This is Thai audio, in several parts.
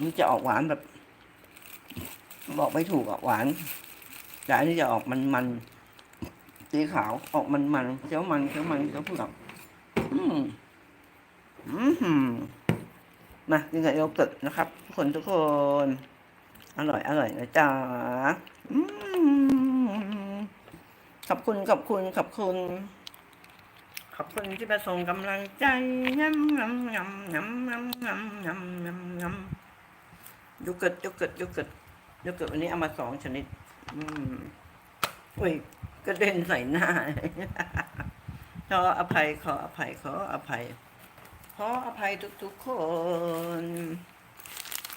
มันจะออกหวานแบบ บอกไม่ถูกอะหวาน แต่อันนี้จะออกมันมันสีขาวออกมันมันเคี้ยวมันเคี้ยวมันเคี้ยวเผือกอืมอืมมากินกับโยเกิร์ตนะครับ ทุกคนทุกคน อร่อยอร่อยนะจ๊ะอืมขอบคุณขอบคุณขอบคุณ ขอบคุณที่มาส่งกำลังใจยำยำยำยำยำยำยำยำยำ โยเกิร์ตโยเกิร์ตโยเกิร์ตโยเกิร์ตวันนี้เอามาสองชนิด อืมอุ้ยกระเด็นใส่หน้าขออภัยขออภัยขออภัย ขออภัยทุกๆคน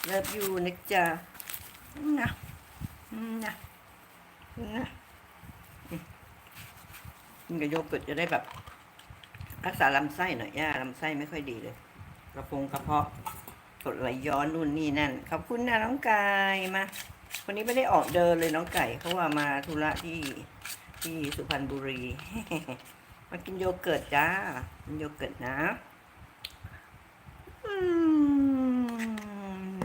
เลิฟยูนะจ๊ะนะนะนะกินกับโยเกิร์ตจะได้แบบ รักษาลำไส้หน่อยย่าลำไส้ไม่ค่อยดีเลย กระพงกระเพาะ กดไหลย้อนนู่นนี่นั่น ขอบคุณนะน้องไก่มา วันนี้ไม่ได้ออกเดินเลยน้องไก่เขาว่ามาธุระที่ที่สุพรรณบุรี มากินโยเกิร์ตจ้ากินโยเกิร์ตนะอืม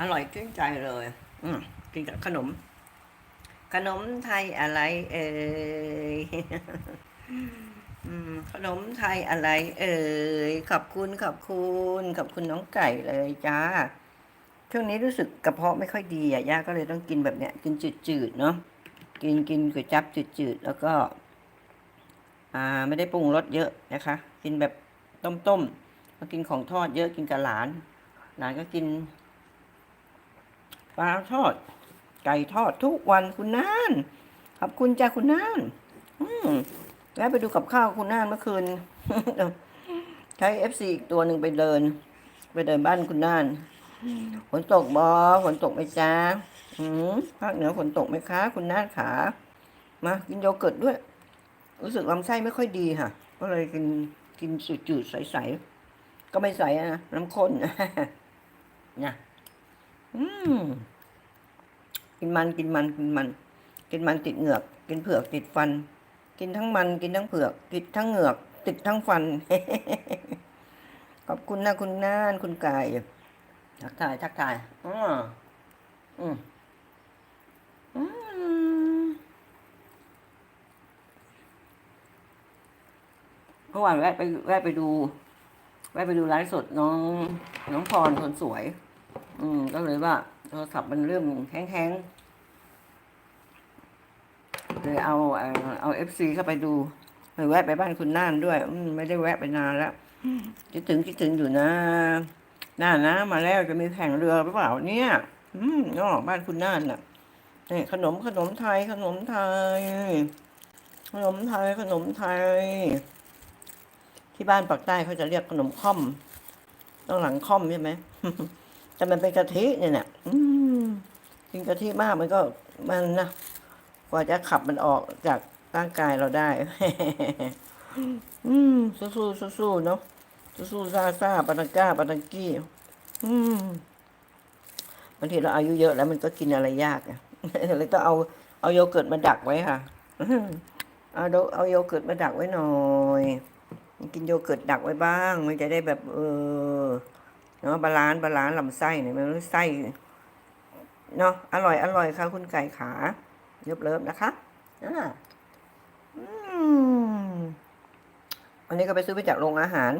อร่อยชื่นใจเลย อืมกินกับขนม ขนมไทยอะไร เอ่ยอืม ขนมไทยอะไร เอ่ยขอบคุณขอบคุณขอบคุณน้องไก่เลยจ้า ช่วงนี้รู้สึกกระเพาะไม่ค่อยดีอะย่าก็เลยต้องกินแบบเนี้ย กินจืดๆเนาะกินกินก๋วยจั๊บจืดๆแล้วก็ อ่า ไม่ได้ปรุงรสเยอะนะคะ กินแบบต้มๆมากินของทอดเยอะกินกับหลาน หลานก็กินปลาทอด ไก่ทอดทุกวันคุณน่านขอบคุณจ้าคุณน่าน อืม แล้วไปดูกับข้าวคุณน่านเมื่อคืน ใช้เอฟซีอีกตัวหนึ่งไปเดิน ไปเดินบ้านคุณน่านฝนตกบอฝนตกไหมจ้าอืมภาคเหนือฝนตกไหมคะ คุณน่านขา มากินโยเกิร์ตด้วย รู้สึกลำไส้ไม่ค่อยดีค่ะ ก็เลยกินกินจืดใสๆ ก็ไม่ใสอะนะน้ำข้นนี่ยอืมกินมันกินมันกินมัน กินมันติดเหงือก กินเผือกติดฟัน กินทั้งมันกินทั้งเผือกติดทั้งเหงือก ติดทั้งฟัน ขอบคุณนะคุณน่านคุณไก่ทักทายทักทายอืมอืมอืมเมื่อวานแวะไปแวะไปดู แวะไปดูไลฟ์สดน้อง น้องพรคนสวย อืมก็เลยว่าโทรศัพท์มันเริ่มแห้งๆ เลยเอาเอ่อเอาเอฟซีเข้าไปดูเลยแวะไปบ้านคุณน่านด้วยอืมไม่ได้แวะไปนานแล้วคิดถึงคิดถึงอยู่นะน่านนะมาแล้วจะมีแข่งเรือหรือเปล่าเนี่ย อืมอ๋อบ้านคุณน่านน่ะนี่ขนมขนมไทยขนมไทย ขนมไทยขนมไทย ที่บ้านปากใต้เขาจะเรียกขนมค่อมต้องหลังค่อมใช่ไหมแต่มันเป็นกะทิเนี่ยเนี่ยอืมกินกะทิมากมันก็มันนะ กว่าจะขับมันออกจากร่างกายเราได้ อืม สู้ๆสู้ๆเนาะสู้ๆซาซาปาตังก้าปาตังกี้อืมบางทีเราอายุเยอะแล้วมันก็กินอะไรยากอะเลยต้องเอาเอาโยเกิร์ตมาดักไว้ค่ะเอาโดเอาโยเกิร์ตมาดักไว้หน่อยกินโยเกิร์ตดักไว้บ้าง มันจะได้แบบ เออเนาะบาลานซ์บาลานซ์ลำไส้เนี่ยมันไม่ไส้เนาะอร่อยอร่อยค่ะคุณไก่ขา เลิฟเลิฟนะคะอ่าอืมอันนี้ก็ไปซื้อไปจากโรงอาหาร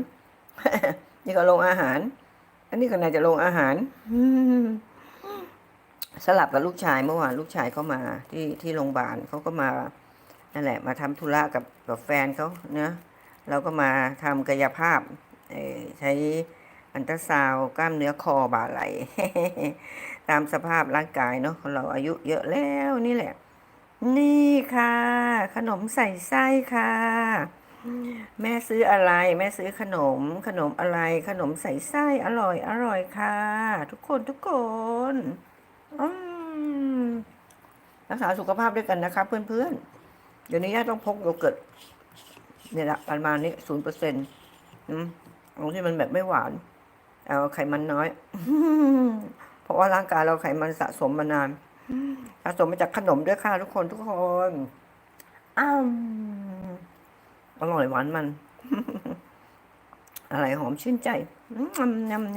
นี่ก็โรงอาหาร อันนี้ก็น่าจะโรงอาหารอืมสลับกับลูกชายเมื่อวานลูกชายเขามาที่ที่โรงพยาบาลเขาก็มานั่นแหละ มาทำธุระกับกับแฟนเขาเนะเราก็มาทำกายภาพใช้อันตราซาวกล้ามเนื้อคอบ่าไหล ตามสภาพร่างกายเนาะเราอายุเยอะแล้วนี่แหละ นี่ค่ะ ขนมใส่ไส้ค่ะ แม่ซื้ออะไร แม่ซื้อขนม ขนมอะไร ขนมใส่ไส้อร่อย อร่อยค่ะ ทุกคนทุกคนอืมรักษาสุขภาพด้วยกันนะครับเพื่อนๆ เดี๋ยวนี้ย่าต้องพกโยเกิร์ตเนี่ยละประมาณนี้ศูนย์เปอร์เซ็นต์เอาที่มันแบบไม่หวาน เอาไขมันน้อย เพราะว่าร่างกายเราไขมันสะสมมานาน สะสมมาจากขนมด้วยค่ะทุกคนทุกคนอ้าวอร่อยหวานมัน อะไรหอมชื่นใจอืมยำยำ